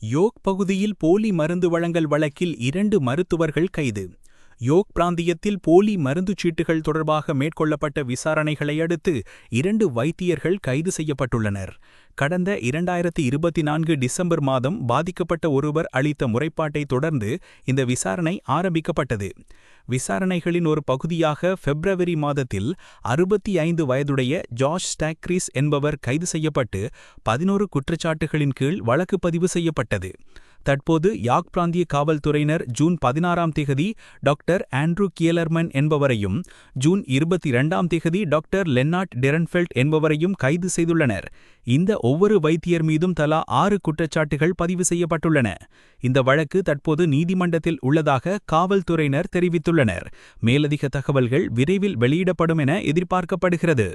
Yoke பகுதியில் போலி மருந்து வழங்கல் வழக்கில் இரண்டு மருத்துவர்கள் கைது. யோக் பிராந்தியத்தில் போலி மருந்துச் சீட்டுகள் தொடர்பாக மேற்கொள்ளப்பட்ட விசாரணைகளை அடுத்து இரண்டு வைத்தியர்கள் கைது செய்யப்பட்டுள்ளனர். கடந்த இரண்டாயிரத்தி இருபத்தி நான்கு டிசம்பர் மாதம் பாதிக்கப்பட்ட ஒருவர் அளித்த முறைப்பாட்டை தொடர்ந்து இந்த விசாரணை ஆரம்பிக்கப்பட்டது. விசாரணைகளின் ஒரு பகுதியாக பிப்ரவரி மாதத்தில் அறுபத்தி ஐந்து வயதுடைய ஜார்ஜ் ஸ்டாக்ரிஸ் என்பவர் கைது செய்யப்பட்டு பதினோரு குற்றச்சாட்டுகளின் கீழ் வழக்கு பதிவு செய்யப்பட்டது. தற்போது யாக் பிராந்திய காவல்துறையினர் ஜூன் பதினாறாம் தேதி டாக்டர் ஆண்ட்ரூ கியலர்மன் என்பவரையும் ஜூன் இருபத்தி இரண்டாம் தேதி டாக்டர் லென்னாட் டெரன்ஃபெல்ட் என்பவரையும் கைது செய்துள்ளனர். இந்த ஒவ்வொரு வைத்தியர் மீதும் தலா ஆறு குற்றச்சாட்டுகள் பதிவு செய்யப்பட்டுள்ளன. இந்த வழக்கு தற்போது நீதிமன்றத்தில் உள்ளதாக காவல்துறையினர் தெரிவித்துள்ளனர். மேலதிக தகவல்கள் விரைவில் வெளியிடப்படும் என எதிர்பார்க்கப்படுகிறது.